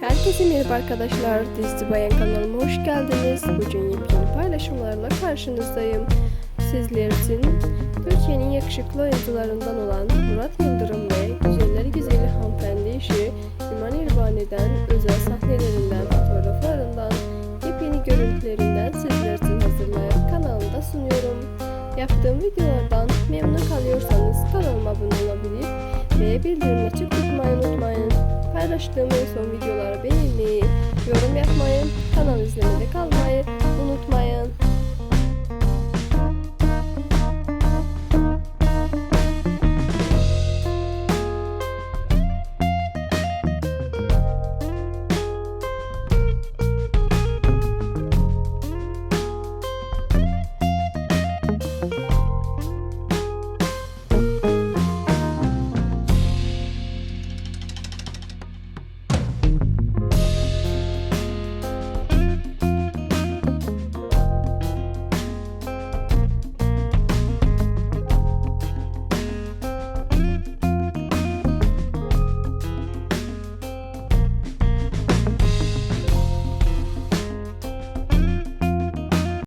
Herkese merhaba arkadaşlar. Dizi Bayan kanalıma hoş geldiniz. Bugün yepyeni paylaşımlarla karşınızdayım. Sizler için Türkiye'nin yakışıklı oyuncularından olan Murat Yıldırım ve güzelleri güzeli hanımefendi işi İman İrbani'den özel sahnelerinden, fotoğraflarından, yepyeni görüntülerinden sizler için hazırlayıp kanalımda sunuyorum. Yaptığım videolardan memnun kalıyorsanız kanalıma abone olabilir ve bildirim açıp tutmayı unutmayın. Paylaştığım en son videoları beğenmeyi, yorum yapmayı, kanal.